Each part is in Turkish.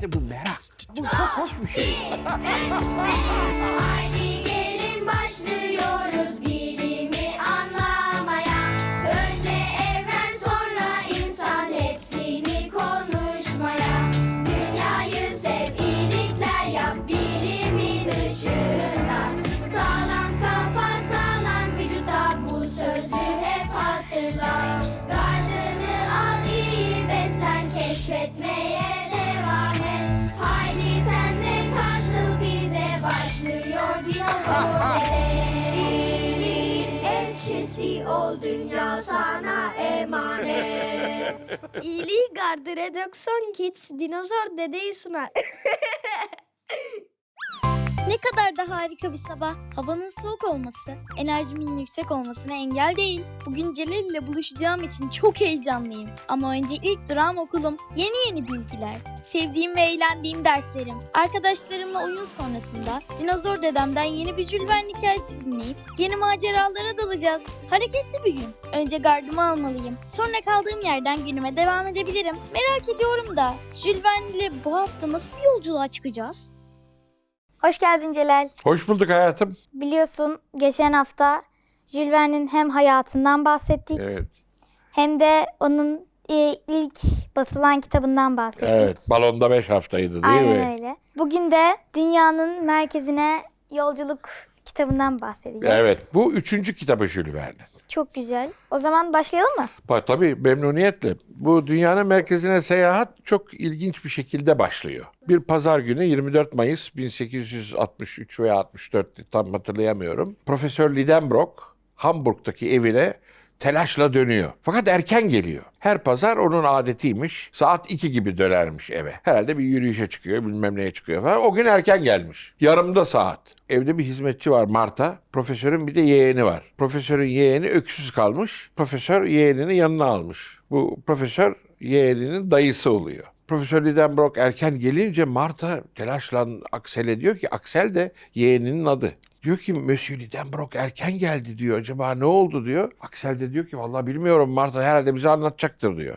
İşte bu merak. Bu çok hoş bir şey. Haydi gelin başlıyoruz dünya sana emanet. İyiliği gardı redakson kids dinozor dedeyi sunar. Kadar da harika bir sabah. Havanın soğuk olması, enerjimin yüksek olmasına engel değil. Bugün Celal ile buluşacağım için çok heyecanlıyım. Ama önce ilk durağım okulum. Yeni yeni bilgiler, sevdiğim ve eğlendiğim derslerim. Arkadaşlarımla oyun sonrasında dinozor dedemden yeni bir Jules Verne hikayesi dinleyip yeni maceralara dalacağız. Hareketli bir gün. Önce gardımı almalıyım. Sonra kaldığım yerden günüme devam edebilirim. Merak ediyorum da Jules Verne ile bu hafta nasıl bir yolculuğa çıkacağız? Hoş geldin Celal. Hoş bulduk hayatım. Biliyorsun geçen hafta Jules Verne'in hem hayatından bahsettik Evet. hem de onun e, ilk basılan kitabından bahsettik. Evet. Balonda 5 haftaydı değil Aynen mi? öyle. Bugün de dünyanın merkezine yolculuk kitabından bahsedeceğiz. Evet. Bu üçüncü kitabı Jules Verne. Çok güzel. O zaman başlayalım mı? Bak tabii memnuniyetle. Bu dünyanın merkezine seyahat çok ilginç bir şekilde başlıyor. Bir pazar günü 24 Mayıs 1863 veya 64 tam hatırlayamıyorum. Profesör Lidenbrock Hamburg'daki evine telaşla dönüyor. Fakat erken geliyor. Her pazar onun adetiymiş. Saat 2 gibi dönermiş eve. Herhalde bir yürüyüşe çıkıyor, bilmem neye çıkıyor falan. O gün erken gelmiş. Yarımda saat. Evde bir hizmetçi var Marta. Profesörün bir de yeğeni var. Profesörün yeğeni öksüz kalmış. Profesör yeğenini yanına almış. Bu profesör yeğeninin dayısı oluyor. Profesör Lidenbrock erken gelince Marta telaşla Aksel'e diyor ki Aksel de yeğeninin adı. Diyor ki Monsieur Lidenbrock erken geldi diyor. Acaba ne oldu diyor. Aksel de diyor ki vallahi bilmiyorum Marta herhalde bize anlatacaktır diyor.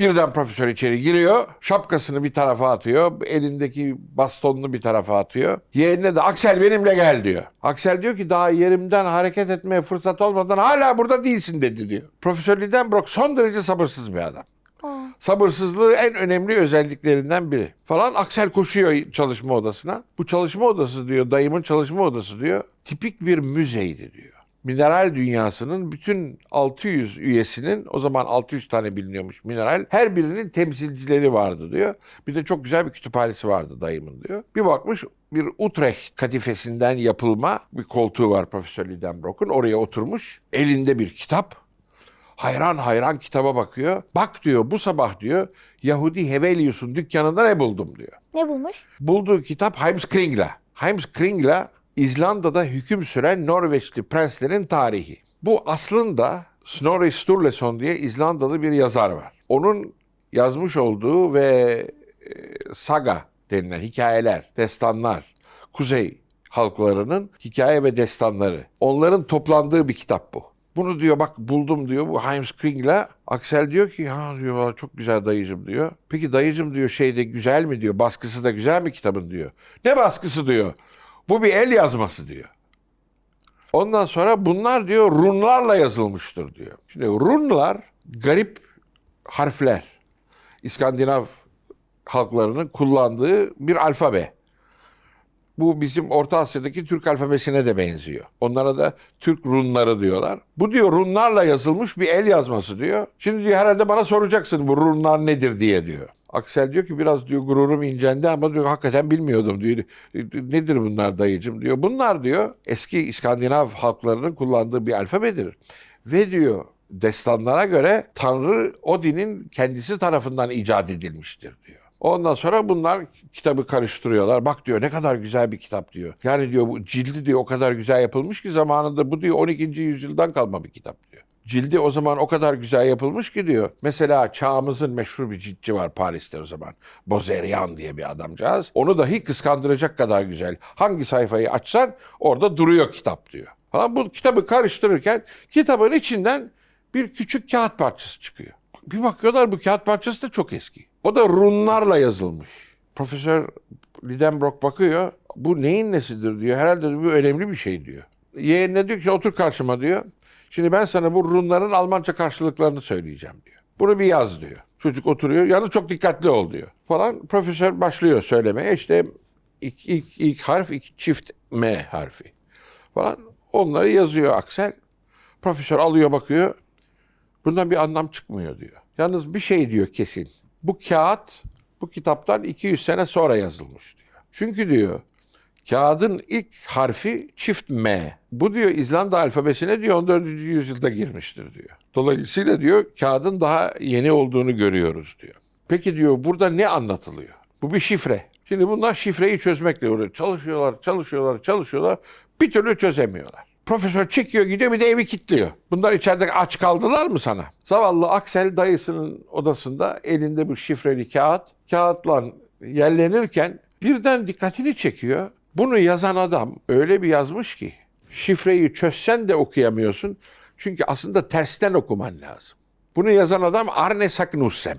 Birden profesör içeri giriyor. Şapkasını bir tarafa atıyor. Elindeki bastonunu bir tarafa atıyor. Yeğenine de Aksel benimle gel diyor. Aksel diyor ki daha yerimden hareket etmeye fırsat olmadan hala burada değilsin dedi diyor. Profesör Lidenbrock son derece sabırsız bir adam. Sabırsızlığı en önemli özelliklerinden biri. Falan Aksel koşuyor çalışma odasına. Bu çalışma odası diyor, dayımın çalışma odası diyor. Tipik bir müzeydi diyor. Mineral dünyasının bütün 600 üyesinin o zaman 600 tane biliniyormuş mineral. Her birinin temsilcileri vardı diyor. Bir de çok güzel bir kütüphanesi vardı dayımın diyor. Bir bakmış bir Utrecht katifesinden yapılma bir koltuğu var Profesör Lidenbrock'un. Oraya oturmuş. Elinde bir kitap. Hayran hayran kitaba bakıyor. Bak diyor bu sabah diyor Yahudi Hevelius'un dükkanında ne buldum diyor. Ne bulmuş? Bulduğu kitap Heimskringla. Heimskringla İzlanda'da hüküm süren Norveçli prenslerin tarihi. Bu aslında Snorri Sturleson diye İzlandalı bir yazar var. Onun yazmış olduğu ve e, saga denilen hikayeler, destanlar, kuzey halklarının hikaye ve destanları. Onların toplandığı bir kitap bu. Bunu diyor bak buldum diyor bu Heimskringla. Aksel diyor ki ha diyor "valla çok güzel dayıcım diyor. Peki dayıcım diyor şeyde güzel mi diyor baskısı da güzel mi kitabın diyor. Ne baskısı diyor. Bu bir el yazması diyor. Ondan sonra bunlar diyor runlarla yazılmıştır diyor. Şimdi runlar garip harfler. İskandinav halklarının kullandığı bir alfabe. Bu bizim Orta Asya'daki Türk alfabesine de benziyor. Onlara da Türk runları diyorlar. Bu diyor runlarla yazılmış bir el yazması diyor. Şimdi diyor herhalde bana soracaksın bu runlar nedir diye diyor. Aksel diyor ki biraz diyor gururum incendi ama diyor hakikaten bilmiyordum diyor. Nedir bunlar dayıcım diyor. Bunlar diyor eski İskandinav halklarının kullandığı bir alfabedir. Ve diyor destanlara göre Tanrı Odin'in kendisi tarafından icat edilmiştir diyor. Ondan sonra bunlar kitabı karıştırıyorlar. Bak diyor ne kadar güzel bir kitap diyor. Yani diyor bu cildi diyor o kadar güzel yapılmış ki zamanında bu diyor 12. yüzyıldan kalma bir kitap diyor. Cildi o zaman o kadar güzel yapılmış ki diyor. Mesela çağımızın meşhur bir ciltçi var Paris'te o zaman. Bozerian diye bir adamcağız. Onu dahi kıskandıracak kadar güzel. Hangi sayfayı açsan orada duruyor kitap diyor. Falan bu kitabı karıştırırken kitabın içinden bir küçük kağıt parçası çıkıyor. Bir bakıyorlar bu kağıt parçası da çok eski. O da runlarla yazılmış. Profesör Lidenbrock bakıyor. Bu neyin nesidir diyor. Herhalde bu önemli bir şey diyor. Yeğenine diyor ki otur karşıma diyor. Şimdi ben sana bu runların Almanca karşılıklarını söyleyeceğim diyor. Bunu bir yaz diyor. Çocuk oturuyor. Yalnız çok dikkatli ol diyor. Falan profesör başlıyor söylemeye. İşte ilk, ilk, ilk harf ilk çift M harfi. Falan onları yazıyor Aksel. Profesör alıyor bakıyor. Bundan bir anlam çıkmıyor diyor. Yalnız bir şey diyor kesin. Bu kağıt bu kitaptan 200 sene sonra yazılmış diyor. Çünkü diyor kağıdın ilk harfi çift M. Bu diyor İzlanda alfabesine diyor 14. yüzyılda girmiştir diyor. Dolayısıyla diyor kağıdın daha yeni olduğunu görüyoruz diyor. Peki diyor burada ne anlatılıyor? Bu bir şifre. Şimdi bunlar şifreyi çözmekle uğraşıyor. Çalışıyorlar, çalışıyorlar, çalışıyorlar. Bir türlü çözemiyorlar. Profesör çekiyor gidiyor bir de evi kilitliyor. Bunlar içeride aç kaldılar mı sana? Zavallı Aksel dayısının odasında elinde bir şifreli kağıt. Kağıtla yerlenirken birden dikkatini çekiyor. Bunu yazan adam öyle bir yazmış ki şifreyi çözsen de okuyamıyorsun. Çünkü aslında tersten okuman lazım. Bunu yazan adam Arne Saknussem.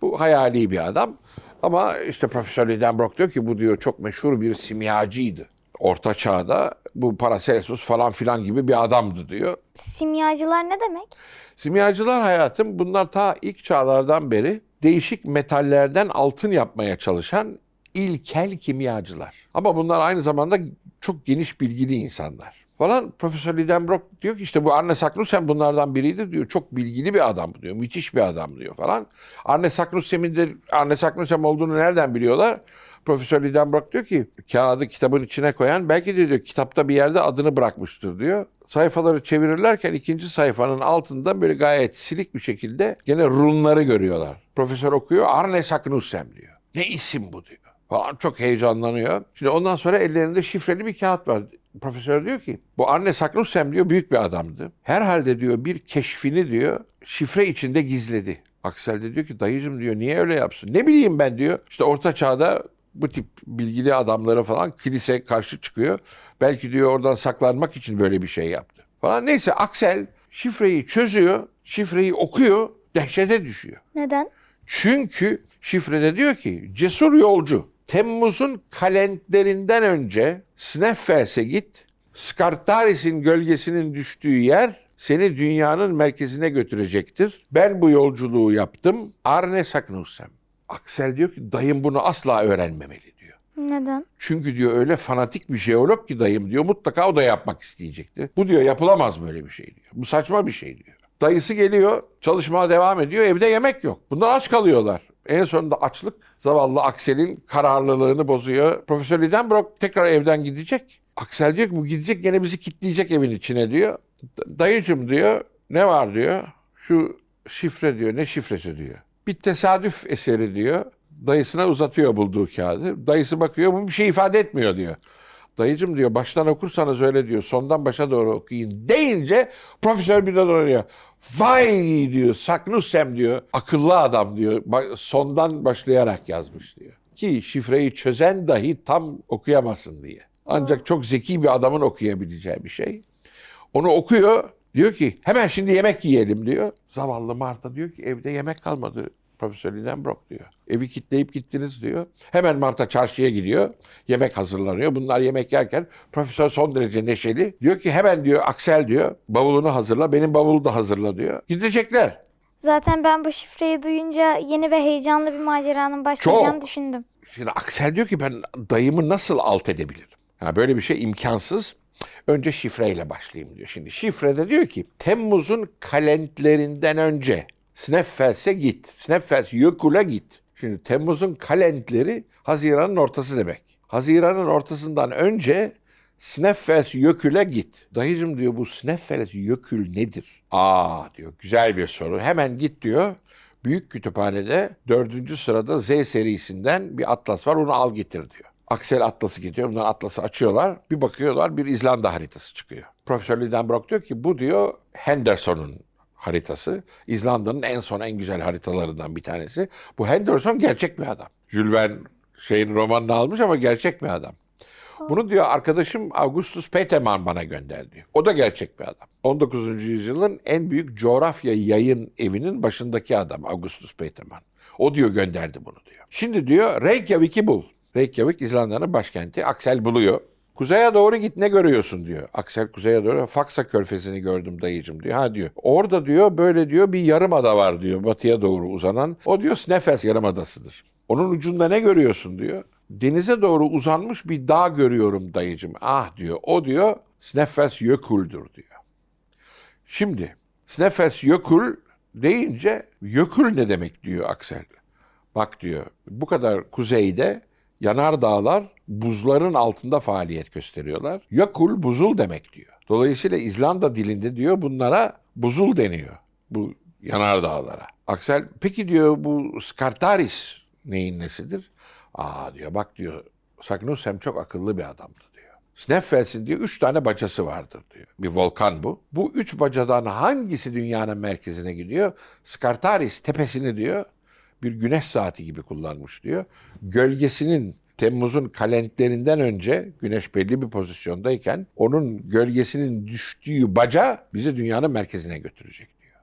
Bu hayali bir adam. Ama işte Profesör Lidenbrock diyor ki bu diyor çok meşhur bir simyacıydı. Orta çağda bu Paracelsus falan filan gibi bir adamdı diyor. Simyacılar ne demek? Simyacılar hayatım bunlar ta ilk çağlardan beri değişik metallerden altın yapmaya çalışan ilkel kimyacılar. Ama bunlar aynı zamanda çok geniş bilgili insanlar. Falan Profesör Lidenbrock diyor ki işte bu Arne Saknussem bunlardan biriydi diyor. Çok bilgili bir adam diyor. Müthiş bir adam diyor falan. Arne Saknussem'in de Arne Saknussem olduğunu nereden biliyorlar? Profesör Lidenbrock diyor ki kağıdı kitabın içine koyan belki de diyor kitapta bir yerde adını bırakmıştır diyor. Sayfaları çevirirlerken ikinci sayfanın altında böyle gayet silik bir şekilde gene runları görüyorlar. Profesör okuyor Arne Saknussem diyor. Ne isim bu diyor. Falan çok heyecanlanıyor. Şimdi ondan sonra ellerinde şifreli bir kağıt var. Profesör diyor ki bu Arne Saknussem diyor büyük bir adamdı. Herhalde diyor bir keşfini diyor şifre içinde gizledi. Aksel de diyor ki dayıcım diyor niye öyle yapsın? Ne bileyim ben diyor. İşte orta çağda bu tip bilgili adamlara falan kilise karşı çıkıyor. Belki diyor oradan saklanmak için böyle bir şey yaptı. Falan neyse Aksel şifreyi çözüyor, şifreyi okuyor, dehşete düşüyor. Neden? Çünkü şifrede diyor ki cesur yolcu Temmuz'un kalentlerinden önce Sneffels'e git. Skartaris'in gölgesinin düştüğü yer seni dünyanın merkezine götürecektir. Ben bu yolculuğu yaptım. Arne Saknussem. Aksel diyor ki dayım bunu asla öğrenmemeli diyor. Neden? Çünkü diyor öyle fanatik bir jeolog ki dayım diyor mutlaka o da yapmak isteyecekti. Bu diyor yapılamaz böyle bir şey diyor. Bu saçma bir şey diyor. Dayısı geliyor çalışmaya devam ediyor evde yemek yok. Bunlar aç kalıyorlar. En sonunda açlık zavallı Aksel'in kararlılığını bozuyor. Profesör Lidenbrock tekrar evden gidecek. Aksel diyor ki bu gidecek gene bizi kitleyecek evin içine diyor. Dayıcım diyor ne var diyor. Şu şifre diyor ne şifresi diyor. Bir tesadüf eseri diyor. Dayısına uzatıyor bulduğu kağıdı. Dayısı bakıyor bu bir şey ifade etmiyor diyor. Dayıcım diyor baştan okursanız öyle diyor. Sondan başa doğru okuyun deyince profesör bir de doğruyor. Vay diyor Saknussem diyor. Akıllı adam diyor. Sondan başlayarak yazmış diyor. Ki şifreyi çözen dahi tam okuyamazsın diye. Ancak çok zeki bir adamın okuyabileceği bir şey. Onu okuyor. Diyor ki hemen şimdi yemek yiyelim diyor. Zavallı Marta diyor ki evde yemek kalmadı. Profesör Lidenbrock diyor. Evi kitleyip gittiniz diyor. Hemen Marta çarşıya gidiyor. Yemek hazırlanıyor. Bunlar yemek yerken profesör son derece neşeli. Diyor ki hemen diyor Aksel diyor bavulunu hazırla. Benim bavulu da hazırla diyor. Gidecekler. Zaten ben bu şifreyi duyunca yeni ve heyecanlı bir maceranın başlayacağını Çok. düşündüm. Şimdi Aksel diyor ki ben dayımı nasıl alt edebilirim? Ha, böyle bir şey imkansız. Önce şifreyle başlayayım diyor. Şimdi şifrede diyor ki Temmuz'un kalentlerinden önce Sneffels'e git. Sneffels Jökul'a git. Şimdi Temmuz'un kalentleri Haziran'ın ortası demek. Haziran'ın ortasından önce Sneffels Jökul'a git. Dayıcım diyor bu Sneffels Jökul nedir? Aa diyor güzel bir soru. Hemen git diyor. Büyük kütüphanede dördüncü sırada Z serisinden bir atlas var onu al getir diyor. Aksel atlası gidiyor. Bunlar atlası açıyorlar. Bir bakıyorlar bir İzlanda haritası çıkıyor. Profesör Lidenbrock diyor ki bu diyor Henderson'un haritası. İzlanda'nın en son en güzel haritalarından bir tanesi. Bu Henderson gerçek bir adam. Jules Verne şeyin romanını almış ama gerçek bir adam. Bunu diyor arkadaşım Augustus Petermann bana gönder diyor. O da gerçek bir adam. 19. yüzyılın en büyük coğrafya yayın evinin başındaki adam Augustus Petermann. O diyor gönderdi bunu diyor. Şimdi diyor Reykjavik'i bul. Reykjavik İzlanda'nın başkenti. Aksel buluyor. Kuzeye doğru git ne görüyorsun diyor. Aksel kuzeye doğru Faksa körfezini gördüm dayıcım diyor. Ha diyor. Orada diyor böyle diyor bir yarımada var diyor batıya doğru uzanan. O diyor Sneffels yarımadasıdır. Onun ucunda ne görüyorsun diyor. Denize doğru uzanmış bir dağ görüyorum dayıcım. Ah diyor. O diyor Sneffels Jökull'dur diyor. Şimdi Sneffels Jökull deyince Jökull ne demek diyor Aksel. Bak diyor bu kadar kuzeyde yanar dağlar buzların altında faaliyet gösteriyorlar. Jökull buzul demek diyor. Dolayısıyla İzlanda dilinde diyor bunlara buzul deniyor. Bu yanar dağlara. Aksel peki diyor bu Skartaris neyin nesidir? Aa diyor bak diyor Sagnussem çok akıllı bir adamdı diyor. Sneffels'in diyor üç tane bacası vardır diyor. Bir volkan bu. Bu üç bacadan hangisi dünyanın merkezine gidiyor? Skartaris tepesini diyor bir güneş saati gibi kullanmış diyor. Gölgesinin Temmuz'un kalentlerinden önce güneş belli bir pozisyondayken onun gölgesinin düştüğü baca bizi dünyanın merkezine götürecek diyor.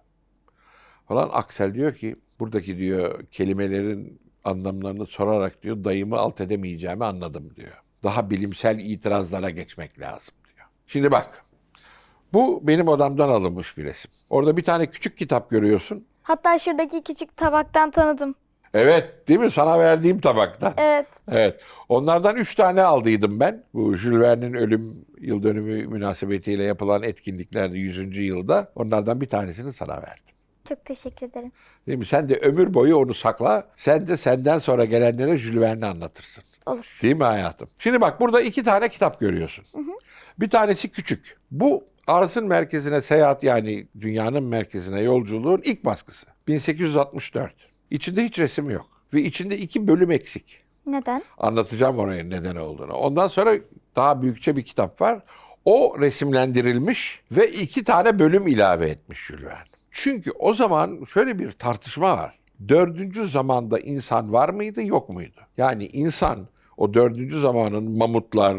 Falan Aksel diyor ki buradaki diyor kelimelerin anlamlarını sorarak diyor dayımı alt edemeyeceğimi anladım diyor. Daha bilimsel itirazlara geçmek lazım diyor. Şimdi bak bu benim odamdan alınmış bir resim. Orada bir tane küçük kitap görüyorsun. Hatta şuradaki küçük tabaktan tanıdım. Evet değil mi? Sana verdiğim tabaktan. Evet. Evet. Onlardan üç tane aldıydım ben. Bu Jules Verne'in ölüm yıl dönümü münasebetiyle yapılan etkinliklerde 100. yılda. Onlardan bir tanesini sana verdim. Çok teşekkür ederim. Değil mi? Sen de ömür boyu onu sakla. Sen de senden sonra gelenlere Jules Verne'i anlatırsın. Olur. Değil mi hayatım? Şimdi bak burada iki tane kitap görüyorsun. Bir tanesi küçük. Bu arzın merkezine seyahat yani dünyanın merkezine yolculuğun ilk baskısı. 1864. İçinde hiç resim yok. Ve içinde iki bölüm eksik. Neden? Anlatacağım oraya neden olduğunu. Ondan sonra daha büyükçe bir kitap var. O resimlendirilmiş ve iki tane bölüm ilave etmiş Jules Verne. Çünkü o zaman şöyle bir tartışma var. Dördüncü zamanda insan var mıydı yok muydu? Yani insan o dördüncü zamanın mamutlar,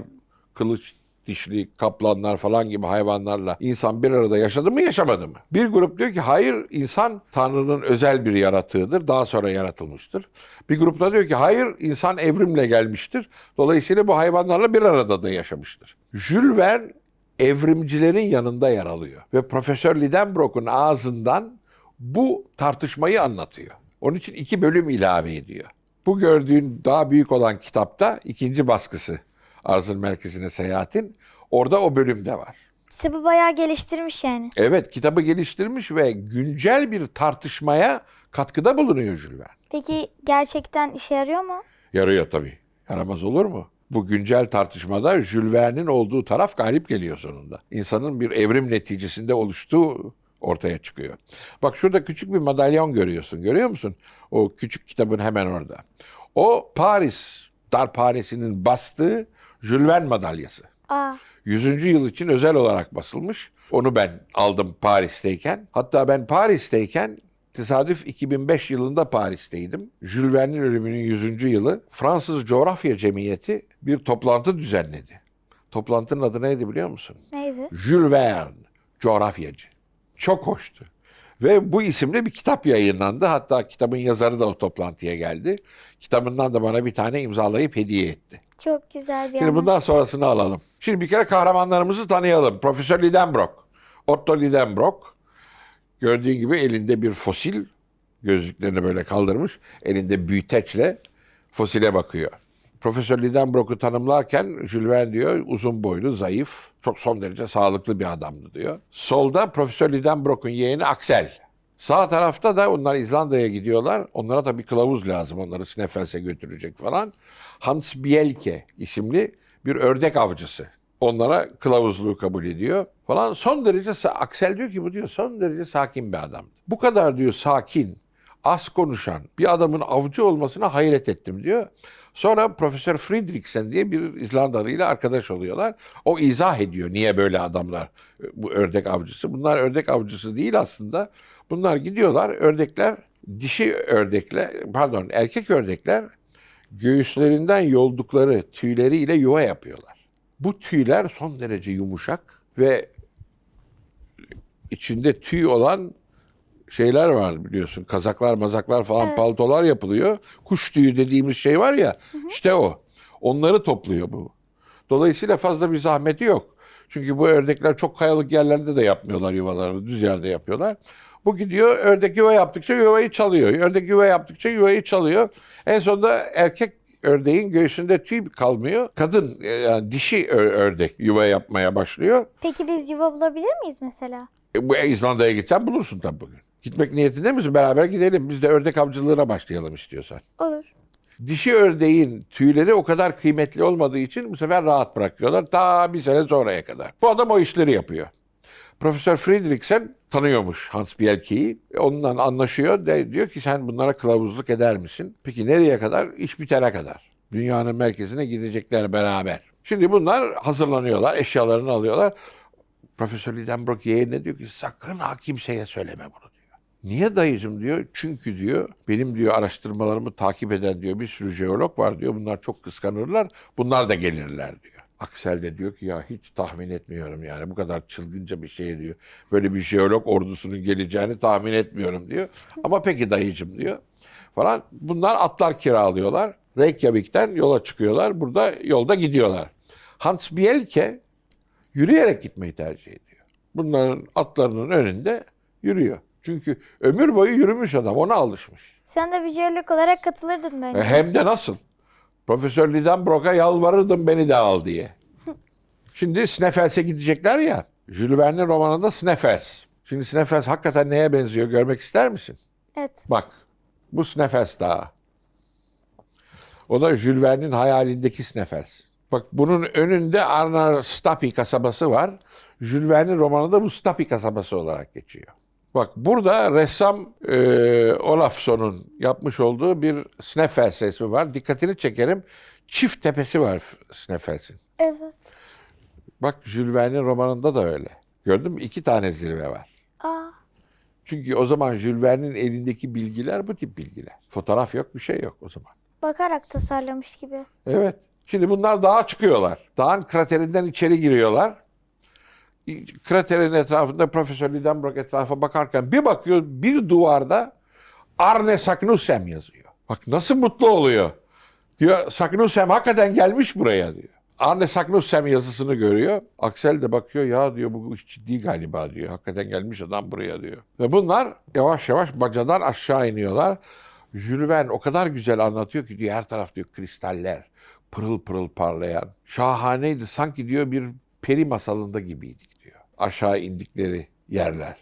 kılıç dişli kaplanlar falan gibi hayvanlarla insan bir arada yaşadı mı yaşamadı mı? Bir grup diyor ki hayır insan Tanrı'nın özel bir yaratığıdır daha sonra yaratılmıştır. Bir grup da diyor ki hayır insan evrimle gelmiştir. Dolayısıyla bu hayvanlarla bir arada da yaşamıştır. Jules Verne evrimcilerin yanında yer alıyor. Ve Profesör Lidenbrock'un ağzından bu tartışmayı anlatıyor. Onun için iki bölüm ilave ediyor. Bu gördüğün daha büyük olan kitapta ikinci baskısı Arzın Merkezine Seyahat'in. Orada o bölümde var. Kitabı bayağı geliştirmiş yani. Evet kitabı geliştirmiş ve güncel bir tartışmaya katkıda bulunuyor Jules Verne. Peki gerçekten işe yarıyor mu? Yarıyor tabii. Yaramaz olur mu? Bu güncel tartışmada Jules Verne'in olduğu taraf galip geliyor sonunda. İnsanın bir evrim neticesinde oluştuğu ortaya çıkıyor. Bak şurada küçük bir madalyon görüyorsun. Görüyor musun? O küçük kitabın hemen orada. O Paris darphanesinin bastığı Jules Verne madalyası. Aa, 100. yıl için özel olarak basılmış. Onu ben aldım Paris'teyken. Hatta ben Paris'teyken tesadüf 2005 yılında Paris'teydim. Jules Verne'in ölümünün 100. yılı Fransız Coğrafya Cemiyeti bir toplantı düzenledi. Toplantının adı neydi biliyor musun? neydi? Jules Verne, coğrafyacı. Çok hoştu. Ve bu isimle bir kitap yayınlandı. Hatta kitabın yazarı da o toplantıya geldi. Kitabından da bana bir tane imzalayıp hediye etti. Çok güzel bir Şimdi bundan sonrasını alalım. Şimdi bir kere kahramanlarımızı tanıyalım. Profesör Lidenbrock. Otto Lidenbrock. Gördüğün gibi elinde bir fosil. Gözlüklerini böyle kaldırmış. Elinde büyüteçle fosile bakıyor. Profesör Lidenbrock'u tanımlarken Jules Verne diyor uzun boylu, zayıf, çok son derece sağlıklı bir adamdı diyor. Solda Profesör Lidenbrock'un yeğeni Axel. Sağ tarafta da onlar İzlanda'ya gidiyorlar. Onlara da bir kılavuz lazım. Onları Sneffels'e götürecek falan. Hans Bielke isimli bir ördek avcısı. Onlara kılavuzluğu kabul ediyor falan. Son derece Axel diyor ki bu diyor son derece sakin bir adam. Bu kadar diyor sakin, az konuşan bir adamın avcı olmasına hayret ettim diyor. Sonra Profesör Friedrichsen diye bir İzlandalı ile arkadaş oluyorlar. O izah ediyor niye böyle adamlar bu ördek avcısı. Bunlar ördek avcısı değil aslında. Bunlar gidiyorlar ördekler dişi ördekler pardon erkek ördekler göğüslerinden yoldukları tüyleriyle yuva yapıyorlar. Bu tüyler son derece yumuşak ve içinde tüy olan şeyler var biliyorsun. Kazaklar, mazaklar falan paltolar yapılıyor. Kuş tüyü dediğimiz şey var ya. işte o. Onları topluyor bu. Dolayısıyla fazla bir zahmeti yok. Çünkü bu ördekler çok kayalık yerlerde de yapmıyorlar yuvalarını. Düz yerde yapıyorlar. Bu gidiyor ördek yuva yaptıkça yuvayı çalıyor. Ördek yuva yaptıkça yuvayı çalıyor. En sonunda erkek ördeğin göğsünde tüy kalmıyor. Kadın e, yani dişi ördek yuva yapmaya başlıyor. Peki biz yuva bulabilir miyiz mesela? E, bu İzlanda'ya gitsen bulursun tabii bugün. Gitmek niyetinde misin? Beraber gidelim. Biz de ördek avcılığına başlayalım istiyorsan. Olur. Dişi ördeğin tüyleri o kadar kıymetli olmadığı için bu sefer rahat bırakıyorlar. Ta bir sene sonraya kadar. Bu adam o işleri yapıyor. Profesör Friedrichsen tanıyormuş Hans Bielke'yi. Onunla anlaşıyor. De, diyor ki sen bunlara kılavuzluk eder misin? Peki nereye kadar? İş bitene kadar. Dünyanın merkezine gidecekler beraber. Şimdi bunlar hazırlanıyorlar. Eşyalarını alıyorlar. Profesör Lidenbrock yeğenine diyor ki sakın ha kimseye söyleme bunu. Niye dayıcım diyor. Çünkü diyor benim diyor araştırmalarımı takip eden diyor bir sürü jeolog var diyor. Bunlar çok kıskanırlar. Bunlar da gelirler diyor. Aksel de diyor ki ya hiç tahmin etmiyorum yani bu kadar çılgınca bir şey diyor. Böyle bir jeolog ordusunun geleceğini tahmin etmiyorum diyor. Ama peki dayıcım diyor falan. Bunlar atlar kiralıyorlar. Reykjavik'ten yola çıkıyorlar. Burada yolda gidiyorlar. Hans Bielke yürüyerek gitmeyi tercih ediyor. Bunların atlarının önünde yürüyor. Çünkü ömür boyu yürümüş adam ona alışmış. Sen de bir jeolog olarak katılırdın E, bence. hem de nasıl? Profesör Lidenbrock'a yalvarırdım beni de al diye. Şimdi Sneffels'e gidecekler ya. Jules Verne'in romanında Sneffels. Şimdi Sneffels hakikaten neye benziyor görmek ister misin? Evet. Bak bu Sneffels Dağı. O da Jules Verne'in hayalindeki Sneffels. Bak bunun önünde Arnar Stapi kasabası var. Jules Verne'in romanında bu Stapi kasabası olarak geçiyor. Bak burada ressam e, Olafson'un yapmış olduğu bir Sneffels resmi var. Dikkatini çekerim. Çift tepesi var Sneffels'in. Evet. Bak Jules Verne'in romanında da öyle. Gördün mü? İki tane zirve var. Aa, Çünkü o zaman Jules Verne'in elindeki bilgiler bu tip bilgiler. Fotoğraf yok, bir şey yok o zaman. bakarak tasarlamış gibi. Evet. Şimdi bunlar dağa çıkıyorlar. Dağın kraterinden içeri giriyorlar. Kraterin etrafında Profesör Lidenbrock etrafa bakarken bir bakıyor bir duvarda Arne Saknussemm yazıyor. Bak nasıl mutlu oluyor. Diyor Saknussemm hakikaten gelmiş buraya diyor. Arne Saknussemm yazısını görüyor. Aksel de bakıyor ya diyor bu iş ciddi galiba diyor. Hakikaten gelmiş adam buraya diyor. Ve bunlar yavaş yavaş bacadan aşağı iniyorlar. Jules Verne o kadar güzel anlatıyor ki diyor her taraf diyor kristaller. Pırıl pırıl parlayan. Şahaneydi sanki diyor bir peri masalında gibiydik. Aşağı indikleri yerler.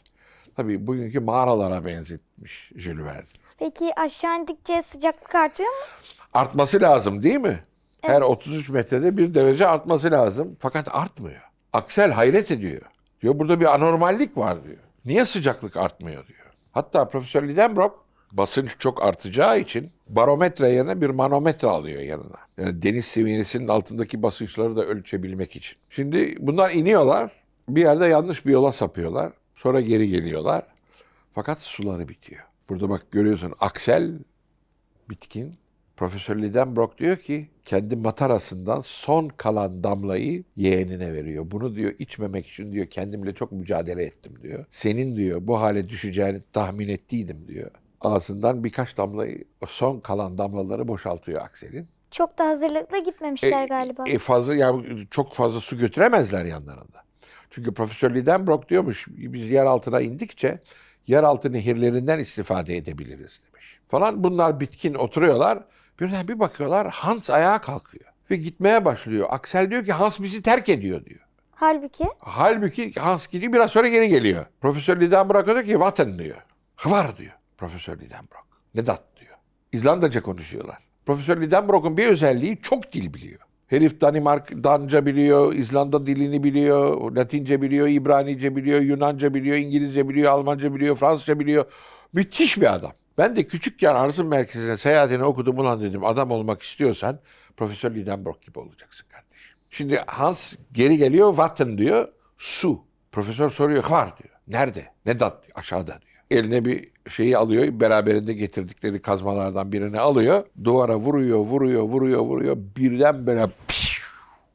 Tabii bugünkü mağaralara benzetmiş Jules Verne. Peki aşağı indikçe sıcaklık artıyor mu? Artması lazım değil mi? Her 33 metrede bir derece artması lazım. Fakat artmıyor. Aksel hayret ediyor. Diyor burada bir anormallik var diyor. Niye sıcaklık artmıyor diyor. Hatta Profesör Lidenbrock basınç çok artacağı için barometre yerine bir manometre alıyor yanına. Yani deniz seviyesinin altındaki basınçları da ölçebilmek için. Şimdi bunlar iniyorlar. Bir yerde yanlış bir yola sapıyorlar. Sonra geri geliyorlar. Fakat suları bitiyor. Burada bak görüyorsun Aksel bitkin. Profesör Lidenbrock diyor ki kendi matarasından son kalan damlayı yeğenine veriyor. Bunu diyor içmemek için diyor kendimle çok mücadele ettim diyor. Senin diyor bu hale düşeceğini tahmin ettiydim diyor. Ağzından birkaç damlayı son kalan damlaları boşaltıyor Aksel'in. Çok da hazırlıklı gitmemişler galiba. E, fazla ya çok fazla su götüremezler yanlarında. Çünkü Profesör Lidenbrock diyormuş biz yer altına indikçe yeraltı nehirlerinden istifade edebiliriz demiş. Falan bunlar bitkin oturuyorlar. Birden bir bakıyorlar Hans ayağa kalkıyor ve gitmeye başlıyor. Aksel diyor ki Hans bizi terk ediyor diyor. Halbuki Halbuki Hans gidiyor biraz sonra geri geliyor. Profesör Lidenbrock diyor ki Watten diyor. Hvar diyor Profesör Lidenbrock. Nedat diyor. İzlandaca konuşuyorlar. Profesör Lidenbrock'un bir özelliği çok dil biliyor. Herif Danimark, Danca biliyor, İzlanda dilini biliyor, Latince biliyor, İbranice biliyor, Yunanca biliyor, İngilizce biliyor, Almanca biliyor, Fransızca biliyor. Müthiş bir adam. Ben de küçükken Arzum Merkezi'ne seyahatini okudum ulan dedim adam olmak istiyorsan Profesör Lidenbrock gibi olacaksın kardeşim. Şimdi Hans geri geliyor Watten diyor su. Profesör soruyor var diyor. Nerede? Nedat diyor. Aşağıda diyor. Eline bir şeyi alıyor. Beraberinde getirdikleri kazmalardan birini alıyor. Duvara vuruyor, vuruyor, vuruyor, vuruyor. Birden böyle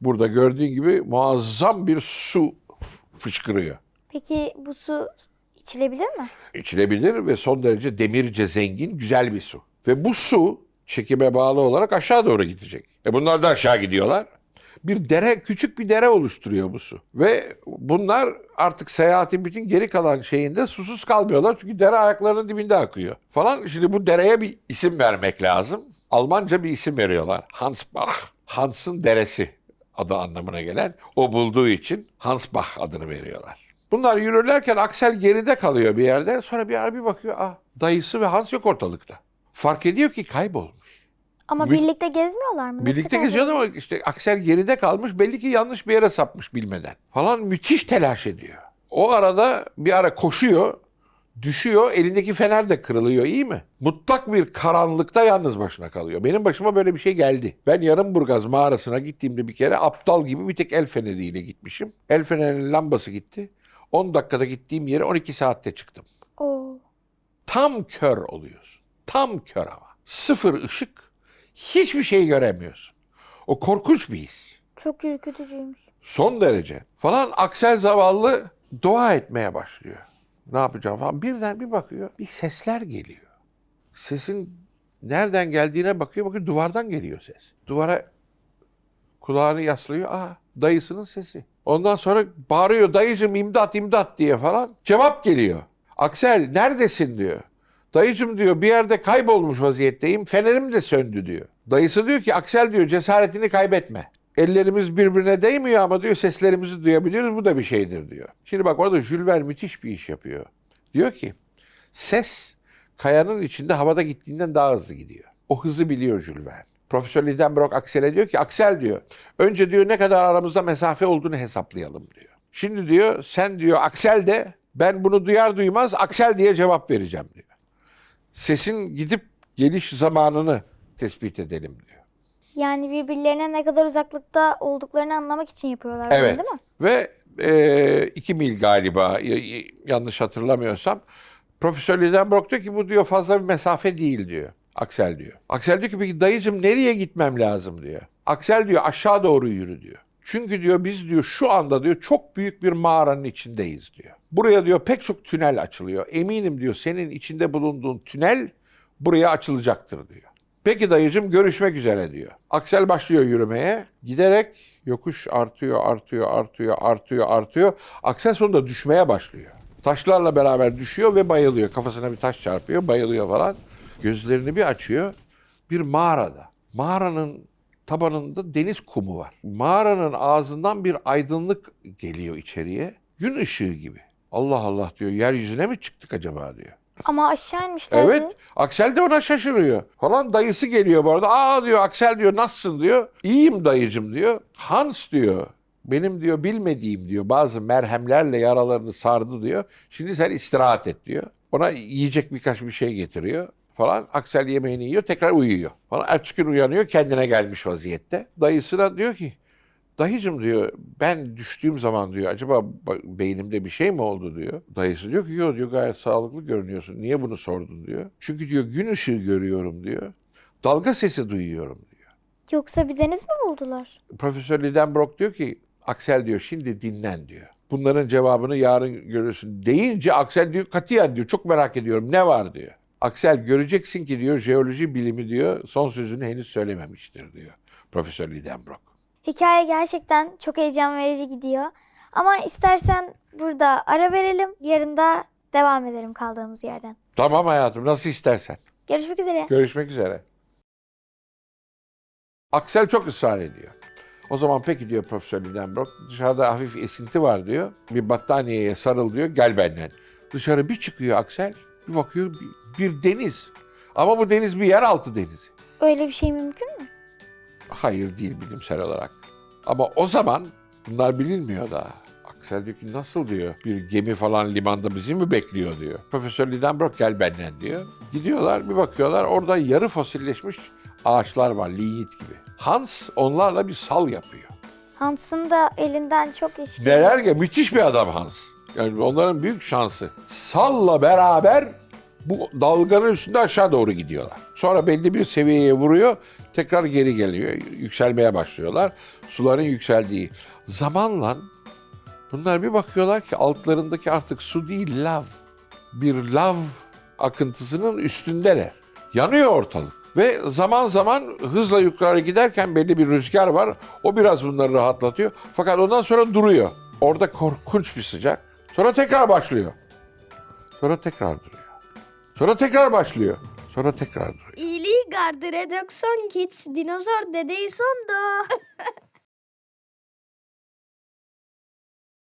burada gördüğün gibi muazzam bir su fışkırıyor. peki bu su İçilebilir mi? İçilebilir ve son derece demirce zengin güzel bir su. Ve bu su çekime bağlı olarak aşağı doğru gidecek. E bunlar da aşağı gidiyorlar. Bir dere, küçük bir dere oluşturuyor bu su. Ve bunlar artık seyahatin bütün geri kalan şeyinde susuz kalmıyorlar. Çünkü dere ayaklarının dibinde akıyor. Falan şimdi bu dereye bir isim vermek lazım. Almanca bir isim veriyorlar. Hansbach. Hans'ın deresi adı anlamına gelen. O bulduğu için Hansbach adını veriyorlar. Bunlar yürürlerken Aksel geride kalıyor bir yerde. Sonra bir ara bir bakıyor. Ah, dayısı ve Hans yok ortalıkta. Fark ediyor ki kaybolmuş. Ama Bi- birlikte gezmiyorlar mı? Nasıl Birlikte kayboluyor? geziyordu ama işte Aksel geride kalmış. Belli ki yanlış bir yere sapmış bilmeden. Falan müthiş telaş ediyor. O arada bir ara koşuyor. Düşüyor. Elindeki fener de kırılıyor. iyi mi? Mutlak bir karanlıkta yalnız başına kalıyor. Benim başıma böyle bir şey geldi. Ben Yarımburgaz mağarasına gittiğimde bir kere aptal gibi bir tek el feneriyle gitmişim. El fenerinin lambası gitti. 10 dakikada gittiğim yere 12 saatte çıktım. Oo. Tam kör oluyorsun. Tam kör ama. Sıfır ışık. Hiçbir şey göremiyorsun. O korkunç bir his. Çok ürkütücüymüş. Son derece. Falan Aksel zavallı dua etmeye başlıyor. Ne yapacağım falan. Birden bir bakıyor. Bir sesler geliyor. Sesin nereden geldiğine bakıyor. Bakıyor duvardan geliyor ses. Duvara kulağını yaslıyor. Aa dayısının sesi. Ondan sonra bağırıyor dayıcım imdat imdat diye falan. Cevap geliyor. Aksel neredesin diyor. Dayıcım diyor bir yerde kaybolmuş vaziyetteyim. Fenerim de söndü diyor. Dayısı diyor ki Aksel diyor cesaretini kaybetme. Ellerimiz birbirine değmiyor ama diyor seslerimizi duyabiliyoruz. Bu da bir şeydir diyor. Şimdi bak orada Jules Verne müthiş bir iş yapıyor. Diyor ki ses kayanın içinde havada gittiğinden daha hızlı gidiyor. O hızı biliyor Jules Verne. Profesör Lidenbrock Aksel'e diyor ki Aksel diyor önce diyor ne kadar aramızda mesafe olduğunu hesaplayalım diyor. Şimdi diyor sen diyor Aksel de ben bunu duyar duymaz Aksel diye cevap vereceğim diyor. Sesin gidip geliş zamanını tespit edelim diyor. Yani birbirlerine ne kadar uzaklıkta olduklarını anlamak için yapıyorlar bunu, Evet. değil mi? Ve e, iki mil galiba y- y- yanlış hatırlamıyorsam. Profesör Lidenbrock diyor ki bu diyor fazla bir mesafe değil diyor. Aksel diyor. Aksel diyor ki peki dayıcım nereye gitmem lazım diyor. Aksel diyor aşağı doğru yürü diyor. Çünkü diyor biz diyor şu anda diyor çok büyük bir mağaranın içindeyiz diyor. Buraya diyor pek çok tünel açılıyor. Eminim diyor senin içinde bulunduğun tünel buraya açılacaktır diyor. Peki dayıcım görüşmek üzere diyor. Aksel başlıyor yürümeye. Giderek yokuş artıyor, artıyor, artıyor, artıyor, artıyor. Aksel sonunda düşmeye başlıyor. Taşlarla beraber düşüyor ve bayılıyor. Kafasına bir taş çarpıyor, bayılıyor falan. Gözlerini bir açıyor. Bir mağarada. Mağaranın tabanında deniz kumu var. Mağaranın ağzından bir aydınlık geliyor içeriye. Gün ışığı gibi. Allah Allah diyor. Yeryüzüne mi çıktık acaba diyor. Ama aşağı inmişler. Evet. Aksel de ona şaşırıyor. Falan dayısı geliyor bu arada. Aa diyor Aksel diyor nasılsın diyor. İyiyim dayıcım diyor. Hans diyor. Benim diyor bilmediğim diyor bazı merhemlerle yaralarını sardı diyor. Şimdi sen istirahat et diyor. Ona yiyecek birkaç bir şey getiriyor falan. Aksel yemeğini yiyor tekrar uyuyor. Falan ertesi gün uyanıyor kendine gelmiş vaziyette. Dayısına diyor ki Dayıcım diyor ben düştüğüm zaman diyor acaba ba- beynimde bir şey mi oldu diyor. Dayısı diyor ki yok diyor gayet sağlıklı görünüyorsun. Niye bunu sordun diyor. Çünkü diyor gün ışığı görüyorum diyor. Dalga sesi duyuyorum diyor. Yoksa bir deniz mi buldular? Profesör Lidenbrock diyor ki Aksel diyor şimdi dinlen diyor. Bunların cevabını yarın görürsün. Deyince Aksel diyor katiyen diyor çok merak ediyorum ne var diyor. Aksel göreceksin ki diyor jeoloji bilimi diyor son sözünü henüz söylememiştir diyor. Profesör Lidenbrock. Hikaye gerçekten çok heyecan verici gidiyor. Ama istersen burada ara verelim. Yarın da devam edelim kaldığımız yerden. Tamam hayatım nasıl istersen. Görüşmek üzere. Görüşmek üzere. Aksel çok ısrar ediyor. O zaman peki diyor Profesör Lidenbrock. Dışarıda hafif esinti var diyor. Bir battaniyeye sarıl diyor. Gel benden. Dışarı bir çıkıyor Aksel. Bir bakıyor bir, bir deniz. Ama bu deniz bir yeraltı denizi. Öyle bir şey mümkün mü? Hayır değil bilimsel olarak. Ama o zaman bunlar bilinmiyor daha. Aksel diyor ki nasıl diyor. Bir gemi falan limanda bizi mi bekliyor diyor. Profesör Lidenbrock gel benden diyor. Gidiyorlar bir bakıyorlar orada yarı fosilleşmiş ağaçlar var lignit gibi. Hans onlarla bir sal yapıyor. Hans'ın da elinden çok iş geliyor. Neler ya müthiş bir adam Hans. Yani onların büyük şansı. Salla beraber bu dalganın üstünde aşağı doğru gidiyorlar. Sonra belli bir seviyeye vuruyor. Tekrar geri geliyor. Yükselmeye başlıyorlar. Suların yükseldiği. Zamanla bunlar bir bakıyorlar ki altlarındaki artık su değil lav. bir lav akıntısının üstündeler. Yanıyor ortalık. Ve zaman zaman hızla yukarı giderken belli bir rüzgar var. O biraz bunları rahatlatıyor. Fakat ondan sonra duruyor. Orada korkunç bir sıcak. Sonra tekrar başlıyor. Sonra tekrar duruyor. Sonra tekrar başlıyor. Sonra tekrar duruyor. İyiliği gardı redakson kids dinozor dedeyi sondu.